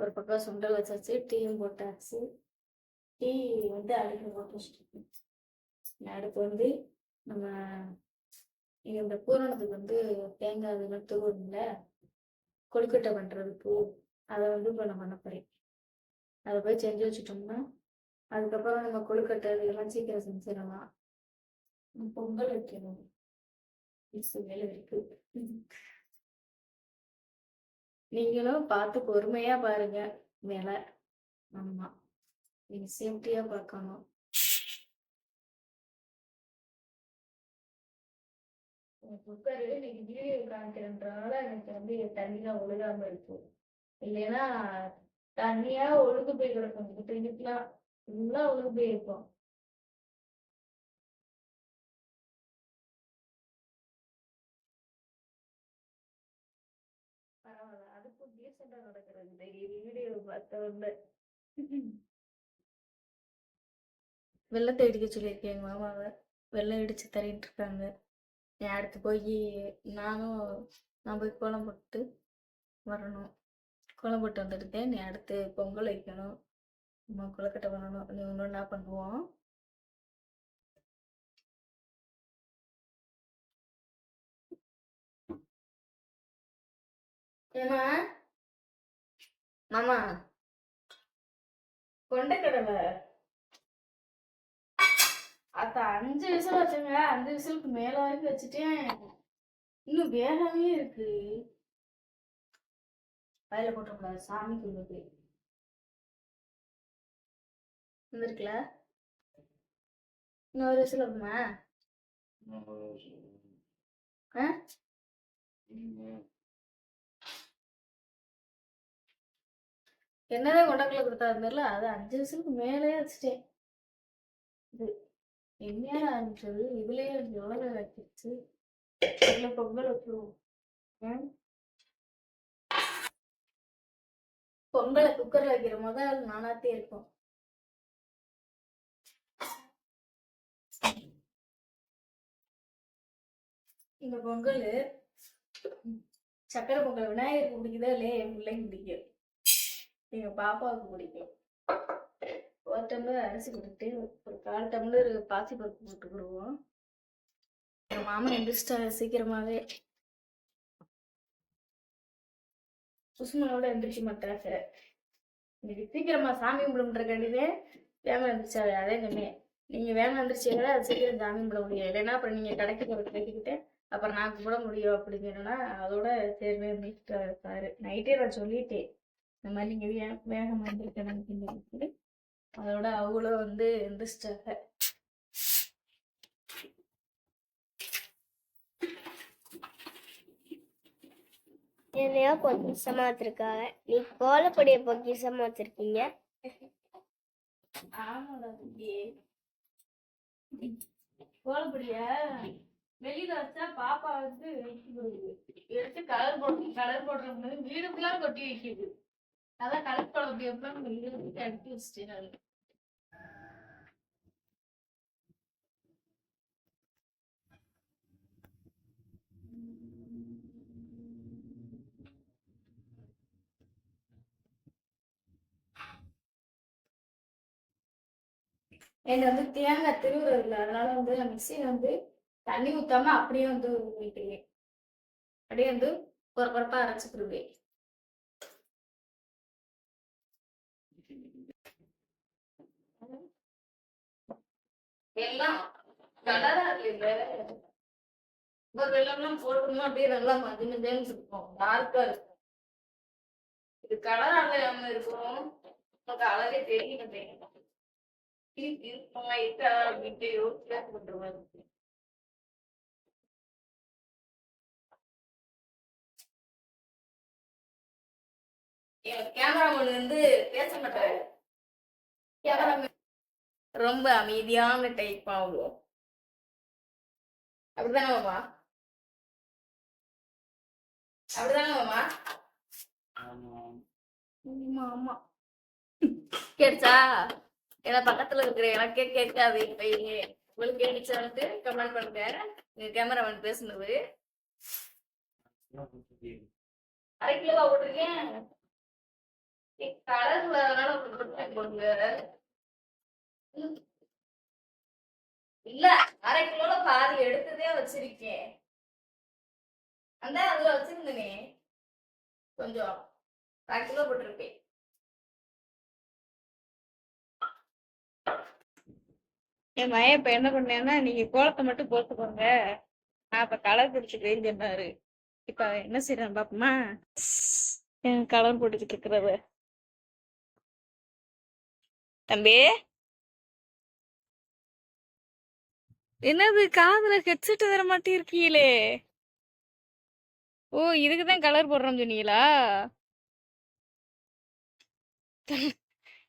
ஒரு பக்கம் சுண்டல் வச்சாச்சு டீயும் போட்டாச்சு. டீ வந்து அடுப்பு போட்டு வச்சுட்டு அடுப்பு வந்து நம்ம இங்க இந்த பூரணத்துக்கு வந்து தேங்காய் அதெல்லாம் தூவணும்ல கொழுக்கட்டை பண்றதுக்கு அதை வந்து இப்போ நான் பண்ண போறேன். அதை போய் செஞ்சு வச்சுட்டோம்னா அதுக்கப்புறம் நம்ம கொழுக்கட்டை இதெல்லாம் சீக்கிரம் செஞ்சிடலாம். பொங்கல் வைக்கணும். வேலை இருக்கு. நீங்களும் பார்த்து பொறுமையா பாருங்க மேல. ஆமா. நீங்க சேஃப்டியா பார்க்கணும். குக்கர் இன்னைக்கு வீடியோ காமிக்கிறதுனால எனக்கு வந்து தண்ணிலாம் ஒழுகாம இருக்கும் இல்லைன்னா தண்ணியா ஒழுகு போய் கிடக்கும் இதுக்கெல்லாம் ஃபுல்லா ஒழுகு போய் வீடியோ வெள்ளத்தை இடிக்க சொல்லியிருக்கேன் எங்க மாமாவை வெள்ளம் இடிச்சு தரிட்டு இருக்காங்க. நீ அடுத்து போய் நானும் நான் போய் கோலம் போட்டு வரணும். கோலம் போட்டு வந்துட்டு நீ அடுத்து பொங்கல் வைக்கணும். நம்ம கொழுக்கட்டை பண்ணணும். நீ ஒன்று என்ன பண்ணுவோம். ஏமா மாமா? கொண்டக்கடலை அத்த அஞ்சு விசில் வச்சுங்க. அஞ்சு விசிலுக்கு மேல வரைக்கும் வச்சுட்டேன் இன்னும் வேகவே இருக்கு. வயல போட்டக்கூடாது சாமிக்கு உள்ளது வந்திருக்குல? இன்னொரு விசில் வைப்போமா என்னதான் கொண்டக்குள்ள கொடுத்தா தெரியல. அது அஞ்சு வருஷத்துக்கு மேலே வச்சுட்டேன். இது என்னையா ஆரம்பிச்சது இதுலயே எவ்வளவு வச்சிருச்சு இதுல பொங்கல் வச்சுருவோம். பொங்கலை குக்கர்ல வைக்கிற முதல் நானாத்தே இருக்கும் இந்த பொங்கல் சக்கரை பொங்கல் விநாயகருக்கு பிடிக்குதா இல்லையா என் பிள்ளைங்க பிடிக்கும். எங்கள் பாப்பாவுக்கு பிடிக்கும் ஒரு டம்ளர் அரிசி போட்டுட்டு ஒரு கால் டம்ளர் பாசி பருப்பு போட்டுக்கிடுவோம் எங்கள் மாமன் எந்திரிச்சிட்டாங்க சீக்கிரமாகவே குசுமனோட எந்திரிக்க மாட்டாங்க இன்னைக்கு சீக்கிரமா சாமி கும்பிடுன்றக்காண்டிதே வேகம் எந்திரிச்சாரு. அதே சொன்னேன் நீங்கள் வேகம் எந்திரிச்சீங்களா அது சீக்கிரம் சாமி கும்பிட முடியும் இல்லைன்னா அப்புறம் நீங்கள் கடைக்கு போகிற கட்டிக்கிட்டு அப்புறம் நான் கும்பிட முடியும் அப்படிங்கிறனா அதோட சரி எந்திரிச்சிட்டு இருக்காரு நைட்டே நான் சொல்லிட்டேன். இந்த மாதிரி நீங்க வே வேகம் வந்திருக்கணும் அப்படின்னு அதோட அவங்களும் வந்து எந்திரிச்சிட்டாங்க என்னையோ பொக்கிஷமா வச்சிருக்காங்க நீ கோலப்பொடிய பொக்கிஷமா வச்சிருக்கீங்க? ஆமாடா கோலப்படியா வெளியில வச்சா பாப்பா வந்து எடுத்து கலர் போட்டு கலர் போடுறது வீடு கொட்டி வைக்குது. அதான் கலர் குழம்பு எப்ப வெளியில வச்சு வச்சுட்டேன் நான். எனக்கு வந்து தேங்காய் திருவுறது இல்லை. அதனால வந்து நான் மிக்சியில் வந்து தண்ணி ஊத்தாம அப்படியே வந்து அப்படியே வந்து குறை குறைப்பா அரைச்சிக்கிடுவேன் எல்லாம் கலரா இருக்கு இந்த வெள்ளம்லாம் போட்டோம்னா அப்படியே நல்லா மஞ்சு மதின்னு இருக்கும் டார்க்கா இருக்கும். இது கலர் அலையாம இருக்கும். நமக்கு அழகே தெரிய தெரியும் இருப்பா இருக்கா அப்படின்ட்டு யோசிச்சு பண்ற மாதிரி இருக்கு. கேமராமேன் வந்து பேச மாட்டாரு. கேமராமேன் ரொம்ப அமைதியான டைப் ஆகும் அப்படிதானே மாமா? அப்படிதானே மாமா? ஆமா. கேட்டுச்சா? ஏன்னா பக்கத்துல இருக்கிற எனக்கே கேட்காது இப்பயே உங்களுக்கு கேட்டுச்சான்ட்டு கமெண்ட் பண்ணுங்க. எங்க கேமராமேன் பேசுனது. அரை கிலோவா போட்டிருக்கேன். கலர் வரனால கொடுங்க இல்ல அரை கிலோல பாதி எடுத்ததே வச்சிருக்கேன் அந்த அதுல வச்சிருந்தனே. கொஞ்சம் அரை கிலோ போட்டிருப்பேன் என் மயன் இப்ப என்ன பண்ணேன்னா நீங்க கோலத்தை மட்டும் போட்டுக்கோங்க. நான் இப்ப கலர் பிடிச்சிக்கிறேன்னு சொன்னாரு. இப்ப என்ன செய்யறேன் பாப்போமா? என் கலர் போட்டுக்கிட்டு இருக்கிறவ? தம்பி? என்னது காதுல ஹெட்செட் தர மாட்டிருக்கீங்களே. ஓ இதுக்கு தான் கலர் போடுறோம் சொன்னீங்களா?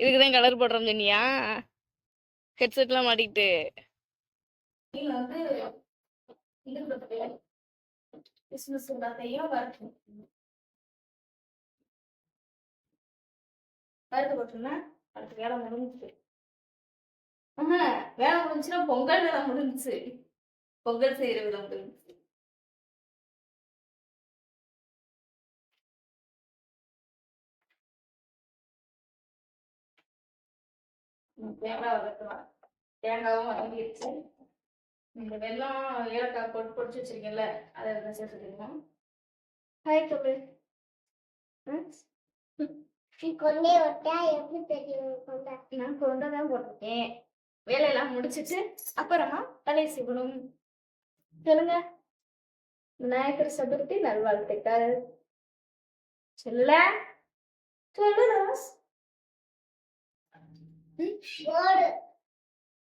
இதுக்கு தான் கலர் போடுறோம் சொன்னியா? ஹெட்செட்லாம் மாட்டிக்கிட்டு. வருது போட்டுருந்தேன் அடுத்த வேலை முடிஞ்சுச்சு வேலை முடிஞ்சுன்னா பொங்கல் வேலை முடிஞ்சுச்சு. பொங்கல் செய்யற வேலை முடிஞ்சுச்சு தேங்காய் வதக்கலாம் தேங்காவும் வதங்கிடுச்சு இந்த வெல்லம் ஏலக்காய் போட்டு பொடிச்சு வச்சிருக்கேன்ல அதை இதில் சேர்த்துக்கணும் ஹாய் நீ கொண்டே விட்டா எப்படி தெரியும்? கொண்டா நான் கொண்டை தான் போட்டிருக்கேன். வேலையெல்லாம் முடிச்சிட்டு அப்புறமா தலை சிவனும் சொல்லுங்க. விநாயகர் சதுர்த்தி நல்வாழ்த்துக்கள். சொல்ல சொல்லு ரோஸ். போடு.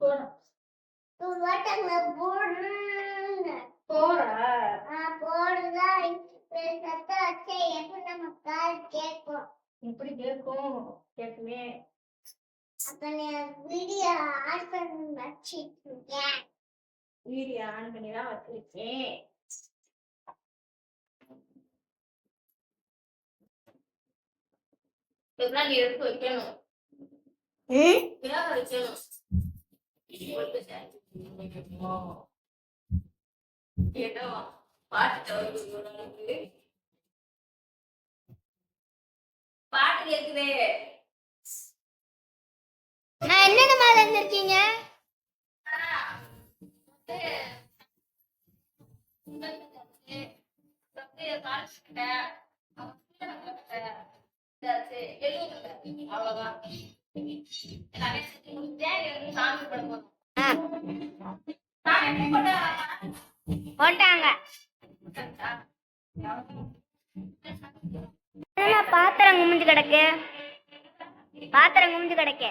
போனோம் போறா? ஆ போடுதான் சத்த வச்சே எப்படி நம்ம கால் கேட்கும் இப்படி கேட்கும்? கேட்குமே. அப்ப நீ வீடியோ ஆன் பண்ணி வீடியோ ஆன் பண்ணி தான் வச்சிருக்கேன். இதெல்லாம் நீ எடுத்து வைக்கணும். வேக வைக்கணும். பாட்டு கேக்குதே. நான் என்னென்ன மாதிரி இருந்திருக்கீங்க? போட்டாங்க? என்ன பாத்திரம் குமிஞ்சு கிடக்கு? பாத்திரம் குமிஞ்சு கிடக்கு.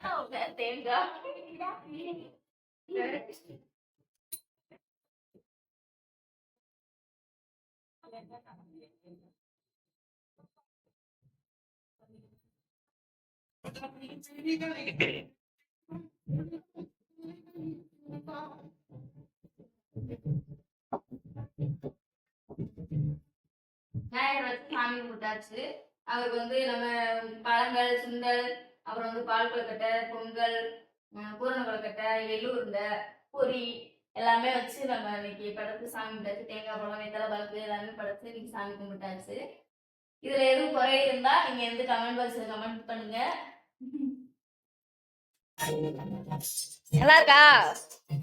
தேங்காய் விநாயகர் வச்சு சாமி கும்பிட்டாச்சு அவருக்கு வந்து நம்ம பழங்கள் சுண்டல் அப்புறம் வந்து பால் கொழுக்கட்டை பொங்கல் பூரண கொழுக்கட்டை எள்ளு உருண்டை பொரி எல்லாமே வச்சு நம்ம இன்னைக்கு படைத்து சாமி கும்பிட்டாச்சு. தேங்காய் பழம் வெத்தலை பழப்பு எல்லாமே படைத்து இன்னைக்கு சாமி கும்பிட்டாச்சு. இதுல எதுவும் குறை இருந்தா நீங்க வந்து கமெண்ட் பாக்ஸ்ல கமெண்ட் பண்ணுங்க. நல்லா இருக்கா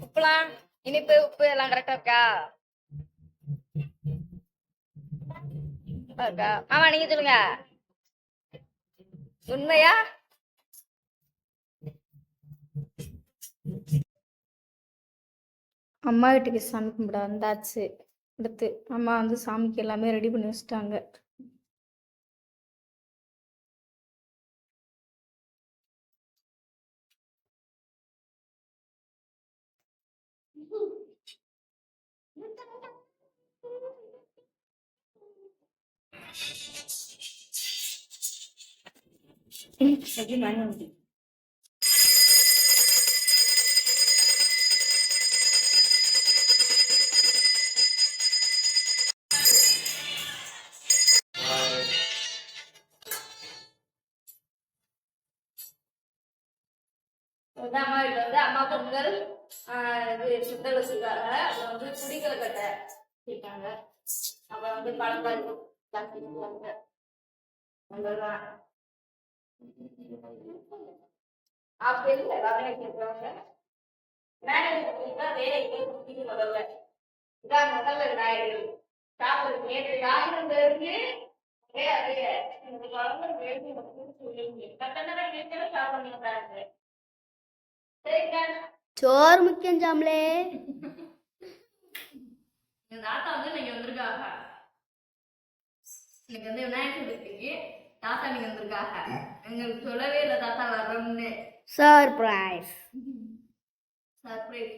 உப்புலாம்? இனிப்பு உப்பு எல்லாம் கரெக்டா இருக்கா? இருக்கா ஆமா நீங்க சொல்லுங்க. உண்மையா? அம்மா வீட்டுக்கு சாமி கும்பிட வந்தாச்சு அடுத்து அம்மா வந்து சாமிக்கு எல்லாமே ரெடி பண்ணி வச்சுட்டாங்க Thank you. பொங்கல் ஆஹ் இது சுத்தல் வச்சிருக்காங்க. வந்து குடிக்கல கட்டை கேட்டாங்க அப்புறம் வந்து பழங்காய் சாப்பிட்டுருக்காங்க அவ்வளவுதான். அப்படி இல்லை எல்லாமே குடிக்க முதல்ல. இதான் முதல்ல சாப்பிடுறது நேற்று யாரும் அதே அதே. இந்த குழந்தை வேலை கட்டணம் சாப்பிட மாட்டாங்க சரிங்க சோறு முக்கியம் சாமலே எங்க தாத்தா வந்து நீங்க வந்திருக்காங்க. இன்னைக்கு வந்து விநாயகர் சதுர்த்திக்கு தாத்தா நீங்க வந்திருக்காங்க. எங்களுக்கு சொல்லவே இல்லை தாத்தா வர்றோம்னு. சர்ப்ரைஸ் சர்ப்ரைஸ்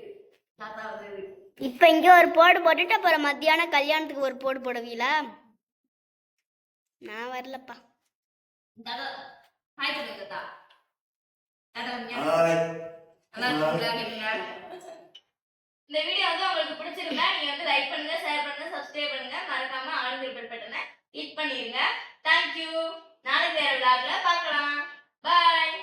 தாத்தா வந்தது. இப்போ இங்கே ஒரு போடு போட்டுட்டு அப்புறம் மத்தியானம் கல்யாணத்துக்கு ஒரு போடு போடுவீங்களா நான் வரலப்பா. தாத்தா ஹாய் சொல்லுங்க தாத்தா தாத்தா இந்த வீடியோ வந்து உங்களுக்கு பிடிச்சிருந்தா நீங்க வந்து லைக் பண்ணுங்க ஷேர் பண்ணுங்க சப்ஸ்கிரைப் பண்ணுங்க. மறக்காம ஆளுநர் பெல் பட்டனை கிளிக் பண்ணிருங்க. தேங்க்யூ நாளைக்கு வேற விளாக்ல பார்க்கலாம். பாய்